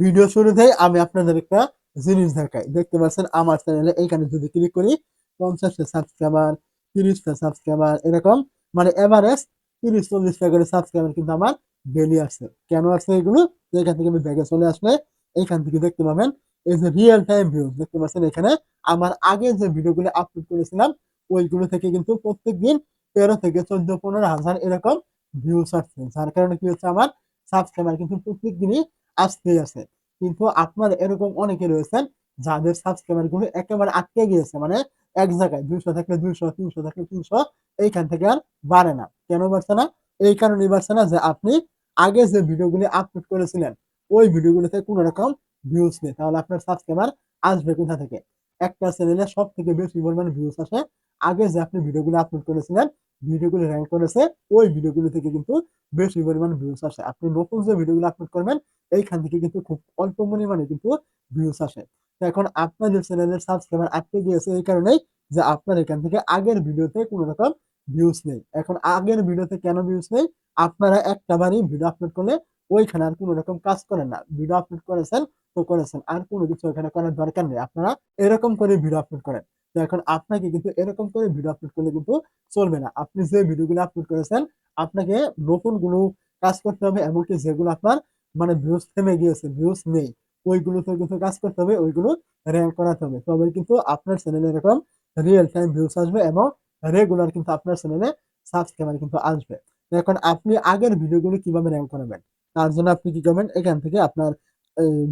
Video শুরুতেই আমি আপনাদের একটা জিনিস দেখাই। দেখতে পাচ্ছেন আমার চ্যানেলে এইখানে যদি ক্লিক করি, পঞ্চাশটা সাবস্ক্রাইবার তিরিশটা সাবস্ক্রাইবার এরকম মানে এভারেজ তিরিশ, চল্লিশটা করে সাবস্ক্রাইবার কিন্তু আমার ডেলি আসছে কেন আসছে এগুলো? এখান থেকে আমি ব্যাগে চলে আসলে এইখান থেকে দেখতে পাবেন এই যে রিয়েল টাইম ভিউ দেখতে পাচ্ছেন এখানে আমার আগে যে ভিডিওগুলো আপলোড করেছিলাম, ওইগুলো থেকে কিন্তু প্রত্যেক দিন তেরো থেকে চোদ্দ, পনেরো হাজার এরকম ভিউস আসছে। যার কারণে কি হচ্ছে আমার সাবস্ক্রাইবার কিন্তু প্রত্যেক দিনই আসতেই আছে কিন্তু আপনার এরকম অনেকে রয়েছেন যাদের সাবস্ক্রাইবারগুলো একেবারে আটকে গিয়েছে মানে এক জায়গায় দুইশো থাকলে দুইশো, তিনশো থাকলে তিনশো, এইখান থেকে আর বাড়ে না। কেন বাড়ছে না? এই কারণে বাড়ছে না যে আপনি আগে যে ভিডিওগুলি আপলোড করেছিলেন, ওই ভিডিওগুলোতে কোনো রকম ভিউজ নেই। তাহলে আপনার সাবস্ক্রাইবার আসবে কোথা থেকে? একটা চ্যানেলে সব থেকে বেশি পরিমাণ ভিউজ আসে। আগে যে আপনি ভিডিওগুলো আপলোড করেছিলেন, ভিডিওগুলো র্যাঙ্ক করেছে, ওই ভিডিওগুলো থেকে কিন্তু বেশি পরিমাণ ভিউজ আসে। আপনি নতুন যে ভিডিওগুলো আপলোড করবেন এইখান থেকে কিন্তু খুব অল্প পরিমাণে কিন্তু ভিউজ আসে। তো এখন আপনাদের চ্যানেলের সাবস্ক্রাইবার আটকে গিয়েছে এই কারণেই যে আপনার এখান থেকে আগের ভিডিওতে কোনো রকম ভিউজ নেই। এখন আগের ভিডিওতে কেন ভিউজ নেই? আপনারা একটা বারই ভিডিও আপলোড করলে ওইখানে আর কোনো রকম কাজ করেন না। ভিডিও আপলোড করেছেন তো করেছেন। আর কোনো কিছু ওখানে করার দরকার নেই। আপনারা এরকম করে ভিডিও আপলোড করেন। তো এখন আপনাকে কিন্তু এরকম করে ভিডিও আপলোড করলে কিন্তু চলবে না। আপনি যে ভিডিওগুলো আপলোড করেছেন, আপনাকে নতুন কোনো কাজ করতে হবে, এমনকি যেগুলো আপনার মানে ভিউজ থেমে গিয়েছে ভিউজ নেই। ওইগুলোতে কিন্তু কাজ করতে হবে, ওইগুলো র্যাঙ্ক করাতে হবে। তবে কিন্তু আপনার চ্যানেলে এরকম রিয়েল টাইম ভিউজ আসবে এবং রেগুলার কিন্তু আপনার চ্যানেলে সাবস্ক্রাইবার কিন্তু আসবে। এখন আপনি আগের ভিডিওগুলো কীভাবে র্যাঙ্ক করাবেন? তার জন্য আপনি কি করবেন? এখান থেকে আপনার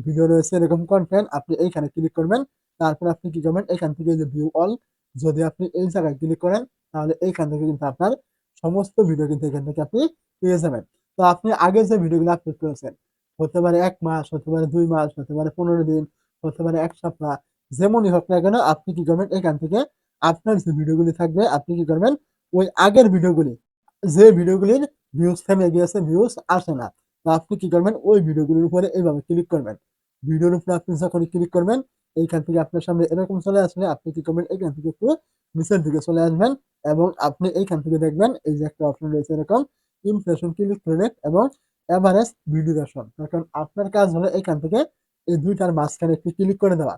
ভিডিও রয়েছে এরকম কন্টেন্ট আপনি এইখানে ক্লিক করবেন। তারপর আপনি কি করবেন? এখান থেকে যে ভিউ অল যদি আপনি এই জায়গায় ক্লিক করেন, তাহলে এইখান থেকে কিন্তু আপনার সমস্ত ভিডিও কিন্তু এখান থেকে আপনি পেয়ে যাবেন। তো আপনি আগে যে ভিডিওগুলো আপলোড করেছেন হতে পারে এক মাস, হতে পারে দুই মাস, হতে পারে পনেরো দিন, হতে পারে এক সপ্তাহ, যেমনই হোক না কেন আপনি কি করবেন? এখান থেকে আপনার যে ভিডিওগুলি থাকবে, আপনি কি করবেন? ওই আগের ভিডিওগুলি, যে ভিডিওগুলির ভিউজ থেমে গিয়েছে ভিউজ আসে না, তো আপনি কি করবেন? ওই ভিডিওগুলির উপরে এইভাবে ক্লিক করবেন। ভিডিওর উপরে আপনি যখন ক্লিক করবেন, এইখান থেকে আপনার সামনে এরকম চলে আসলে আপনি কি করবেন? এখান থেকে একটু নিচের দিকে চলে আসবেন এবং আপনি এইখান থেকে দেখবেন, এই যে একটা অপশন রয়েছে এরকম ইমপ্রেশন ক্লিক করে এবং এভারেজ ভিডিওরেশন এখন আপনার কাজ হলো এখান থেকে এই দুইটার মাঝখানে একটি ক্লিক করে দেওয়া।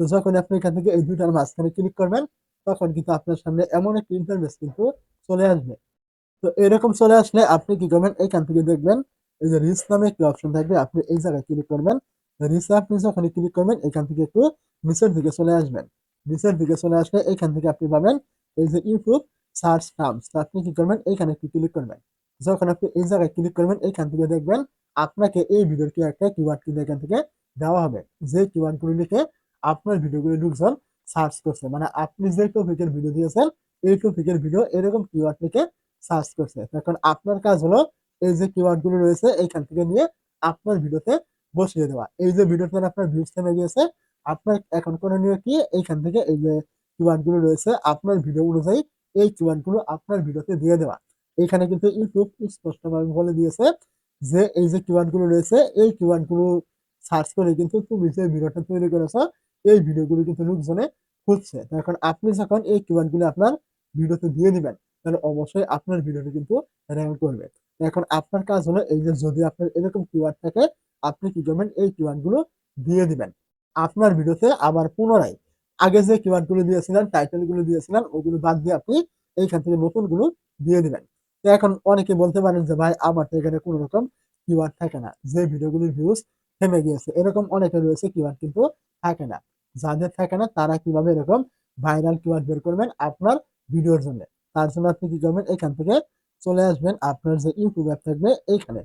তো যখন আপনি এখান থেকে এই দুইটার মাঝখানে ক্লিক করবেন, তখন কিন্তু আপনার সামনে এমন একটি ইন্টারভেস কিন্তু চলে আসবে। তো এরকম চলে আসলে আপনি কি করবেন? এখান থেকে দেখবেন এই যে রিস নামে একটি অপশন থাকবে। আপনি এই জায়গায় ক্লিক করবেন। রিসে আপনি যখন ক্লিক করবেন, এখান থেকে একটু নিচের দিকে চলে আসবেন। নিচের দিকে চলে আসলে এখান থেকে আপনি পাবেন এই যে ইউটিউব সার্চ টার্মস আপনি কি করবেন? এখানে একটু ক্লিক করবেন। যখন আপনি এই জায়গায় ক্লিক করবেন এইখান থেকে দেখবেন আপনাকে এই ভিডিওর কি একটা কিওয়ার্ড কিন্তু এখান থেকে দেওয়া হবে। যে কিওয়ার্ডগুলো লিখে আপনার ভিডিওগুলো লোকজন সার্চ করছে মানে আপনি যে টপিকের ভিডিও দিয়েছেন, এই টপিকের ভিডিও এরকম কিওয়ার্ড লিখে সার্চ করছে। এখন আপনার কাজ হলো এই যে কিওয়ার্ডগুলো রয়েছে এইখান থেকে নিয়ে আপনার ভিডিওতে বসিয়ে দেওয়া। এই যে ভিডিওতে আপনার ভিউজ থেমে গিয়েছে, আপনার এখন করণীয় কি এইখান থেকে এই যে কিওয়ার্ডগুলো রয়েছে, আপনার ভিডিও অনুযায়ী এই কিওয়ার্ডগুলো আপনার ভিডিওতে দিয়ে দেওয়া। এখানে কিন্তু ইউটিউব স্পষ্টভাবে বলে দিয়েছে যে এই যে কিওয়ার্ডগুলো রয়েছে, এই কিওয়ার্ডগুলো সার্চ করে কিন্তু তুমি যে ভিডিওটা তৈরি করেছ, এই ভিডিওগুলো কিন্তু লোকজনে খুঁজছে। এখন আপনি যখন এই কিওয়ার্ডগুলো আপনার ভিডিওতে দিয়ে দিবেন, তাহলে অবশ্যই আপনার ভিডিওটা কিন্তু র্যাঙ্ক করবে। এখন আপনার কাজ হলো এই যে যদি আপনার এরকম কিওয়ার্ড থাকে, আপনি কি করবেন? এই কিওয়ার্ডগুলো দিয়ে দিবেন। আপনার ভিডিওতে আবার পুনরায় আগে যে কিওয়ার্ডগুলো দিয়েছিলেন টাইটেলগুলো দিয়েছিলেন ওগুলো বাদ দিয়ে আপনি এইখান থেকে নতুনগুলো দিয়ে দিবেন। এখন অনেকে বলতে পারেন যে, ভাই, আমার তো এখানে কোনো রকম কিওয়ার্ড থাকে না। যে ভিডিওগুলির ভিউজ থেমে গিয়েছে। এরকম অনেকে রয়েছে কিওয়ার্ড কিন্তু থাকে না। যাদের থাকে না, তারা কীভাবে এরকম ভাইরাল কিওয়ার্ড বের করবেন আপনার ভিডিওর জন্য? তার জন্য আপনি কি করবেন? এখান থেকে চলে আসবেন আপনার যে ইউটিউব অ্যাপ থাকবে এইখানে।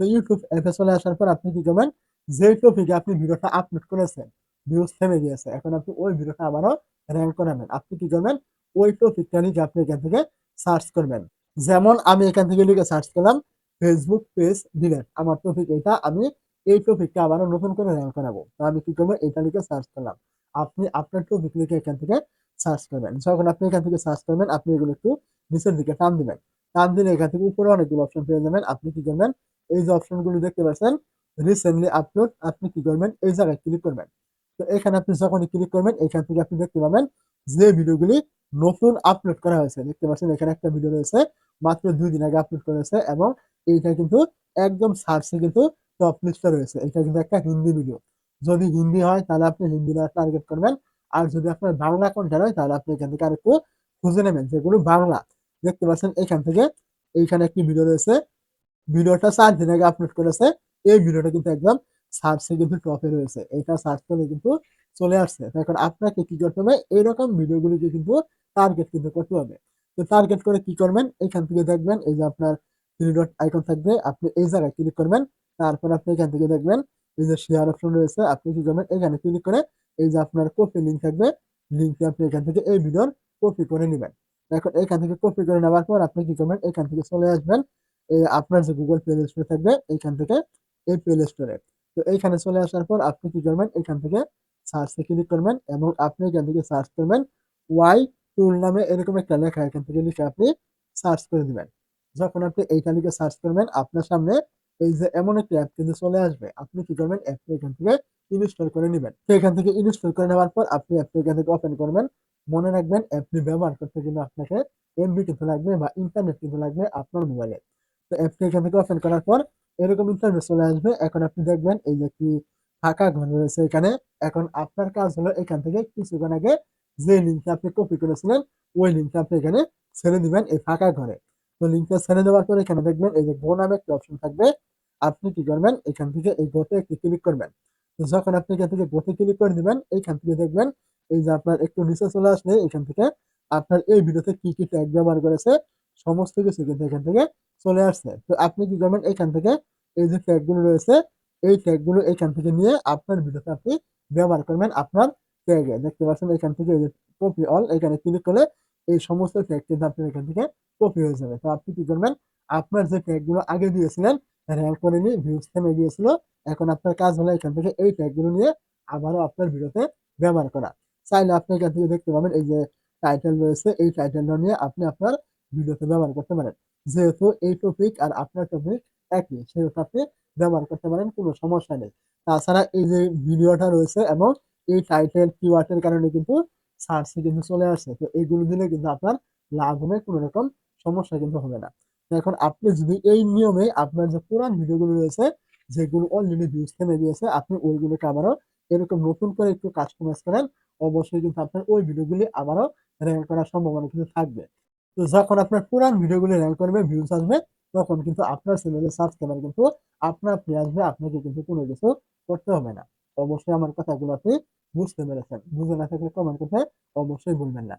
তো ইউটিউব অ্যাপে চলে আসার পর আপনি কি করবেন? যে টপিকে আপনি ভিডিওটা আপলোড করেছেন ভিউজ থেমে গিয়েছে, এখন আপনি ওই ভিডিওটা আবারও র্যাঙ্ক করাবেন। আপনি কি করবেন? ওই টপিকটা লিখে আপনি এখান থেকে সার্চ করবেন। যেমন আমি এখান থেকে লিখে সার্চ করলাম ফেসবুক পেজ ডিলেট আমার টপিক এটা, আমি এই টপিকটা আবার নতুন করে র্যাঙ্ক করাবো। তো আমি কি করব? এটা লিখে সার্চ করলাম। আপনি আপনার টপিক লিখে এখান থেকে সার্চ করবেন। যখন আপনি এখান থেকে সার্চ করবেন, আপনি এগুলো একটু নিচের দিকে টান দিবেন। টান দিলে এখান থেকে উপরে অনেকগুলো অপশন পেয়ে যাবেন। আপনি কি করবেন? এই যে অপশনগুলো দেখতে পাচ্ছেন রিসেন্টলি আপলোড আপনি কি করবেন? এই জায়গায় ক্লিক করবেন। তো এখানে আপনি যখনই ক্লিক করবেন, এখান থেকে আপনি দেখতে পাবেন যে ভিডিওগুলি নতুন আপলোড করা হয়েছে দেখতে পাচ্ছেন, এখানে একটা ভিডিও রয়েছে, মাত্র দুই দিন আগে আপলোড করেছে এবং এইটা কিন্তু একদম সার্চে কিন্তু টপ লিস্টে রয়েছে। এটা কিন্তু একটা হিন্দি ভিডিও। যদি হিন্দি হয়, তাহলে আপনি হিন্দি টার্গেট করবেন। আর যদি আপনার বাংলা কনটেন্ট হয়, তাহলে আপনি এখান থেকে আরেকটু খুঁজে নেবেন যেগুলো বাংলা। দেখতে পাচ্ছেন, এখান থেকে এইখানে একটি ভিডিও রয়েছে। ভিডিওটা ৪ দিন আগে আপলোড করেছে। এই ভিডিওটা কিন্তু একদম সার্চে কিন্তু টপে রয়েছে। এইটা সার্চ করলে কিন্তু চলে আসছে। এখন আপনাকে কি করতে হবে? এরকম ভিডিওগুলোকে কিন্তু টার্গেট কিন্তু করতে হবে। তো টার্গেট করে কি করবেন? এখান থেকে দেখবেন এই যে আপনার 3 ডট আইকন থাকবে। আপনি এই জায়গায় ক্লিক করবেন। তারপর আপনি এখান থেকে দেখবেন এই যে শেয়ার অপশন রয়েছে। আপনি কি করবেন? এখানে ক্লিক করে এই যে আপনার কপি লিঙ্ক থাকবে। লিঙ্কটি আপনি এখান থেকে এই ভিডিওর কপি করে নেবেন এখন এখান থেকে কপি করে নেওয়ার পর আপনি কি করবেন? এখান থেকে চলে আসবেন। আপনার যে গুগল প্লে স্টোরে থাকবে এইখান থেকে এই প্লে স্টোরে তো এইখানে চলে আসার পর আপনি কি করবেন? এখান থেকে সার্চে ক্লিক করবেন এবং আপনি এখান থেকে সার্চ করবেন ওয়াই টুল নামে এরকম একটা লেখা, এখান থেকে লিখে আপনি সার্চ করে দেবেন যখন আপনি এইটা লিখে সার্চ করবেন, আপনার সামনে এই যে এমন একটি অ্যাপ কিন্তু চলে আসবে। আপনি কি করবেন? অ্যাপটি এখান থেকে ইনস্টল করে নেবেন তো এখান থেকে ইনস্টল করে নেওয়ার পর আপনি অ্যাপটা এখান থেকে ওপেন করবেন। মনে রাখবেন অ্যাপটি ব্যবহার করতে কিন্তু আপনাকে এমবি কিন্তু লাগবে বা ইন্টারনেট কিন্তু লাগবে আপনার মোবাইলে। তো অ্যাপটি এখান থেকে ওপেন করার পর এরকম ইন্টারনেট চলে আসবে। এখন আপনি দেখবেন এই যে একটি ফাঁকা ঘর রয়েছে এখানে। এখন আপনার কাজ হলো এখান থেকে কিছুক্ষণ আগে যে লিঙ্কটা আপনি কপি করেছিলেন ওই লিঙ্কটা আপনি এখানে ছেড়ে দিবেন এই ফাঁকা ঘরে। তো লিঙ্কটা ছেড়ে দেওয়ার পর এখানে দেখবেন এই যে গো নামে একটি অপশন থাকবে। আপনি কি করবেন? এখান থেকে এই গোতে একটি ক্লিক করবেন। তো যখন আপনি এখান থেকে গোতে ক্লিক করে দিবেন এইখান থেকে দেখবেন এই যে আপনার একটু নিচে চলে আসলে এখান থেকে আপনার এই ভিডিওতে কি, কি ট্যাগ ব্যবহার করেছে সমস্ত কিছু কিন্তু এখান থেকে চলে আসছে। তো আপনি কি করবেন? এখান থেকে এই যে ট্যাগগুলো রয়েছে এই ট্যাগগুলো এখান থেকে নিয়ে আপনার ভিডিওতে আপনি ব্যবহার করবেন আপনার ট্যাগে। দেখতে পাচ্ছেন এখান থেকে এই যে কপি অল এখানে ক্লিক করলে এই সমস্ত ট্যাগ কিন্তু আপনার এখান থেকে কপি হয়ে যাবে। তো আপনি কি করবেন? আপনার যে ট্যাগগুলো আগে দিয়েছিলেন র‍্যাংক করেনি, ভিউজ থেমে গিয়েছিল। এখন আপনার কাজ হলো এখান থেকে এই ট্যাগগুলো নিয়ে আবারও আপনার ভিডিওতে ব্যবহার করা। চাইলে আপনি এখান থেকে দেখতে পাবেন এই যে টাইটেল রয়েছে এই টাইটেলটা নিয়ে আপনি আপনার ভিডিওতে ব্যবহার করতে পারেন। যেহেতু এই টপিক আর আপনার টপিক একই সেহেতু আপনি ব্যবহার করতে পারেন কোনো সমস্যা নেই। তাছাড়া এই যে ভিডিওটা রয়েছে এবং এই টাইটেল কিওয়ার্ড এর কারণে কিন্তু সার্চে কিন্তু চলে আসছে। তো এইগুলো দিলে কিন্তু আপনার লাভ হবে কোনো রকম সমস্যা কিন্তু হবে না। এখন আপনি যদি এই নিয়মে আপনার যে পুরান ভিডিওগুলো রয়েছে যেগুলো অলরেডি ভিউজ থেমে গিয়েছে আপনি ওইগুলোকে আবারও এরকম নতুন করে একটু কাস্টমাইজ করেন অবশ্যই কিন্তু আপনার ওই ভিডিওগুলি আবারও র‍্যাংক করার সম্ভাবনা কিন্তু থাকবে। তো যখন আপনার পুরান ভিডিওগুলি র‍্যাংক করবে, ভিউজ আসবে তখন কিন্তু আপনার চ্যানেলে সাবস্ক্রাইবার কিন্তু আপনার আপনি আসবে। আপনাকে কিন্তু কোনো কিছু করতে হবে না। অবশ্যই আমার কথাগুলো আপনি বুঝতে পেরেছেন। বুঝে না থাকলে কমেন্ট করতে অবশ্যই ভুলবেন না।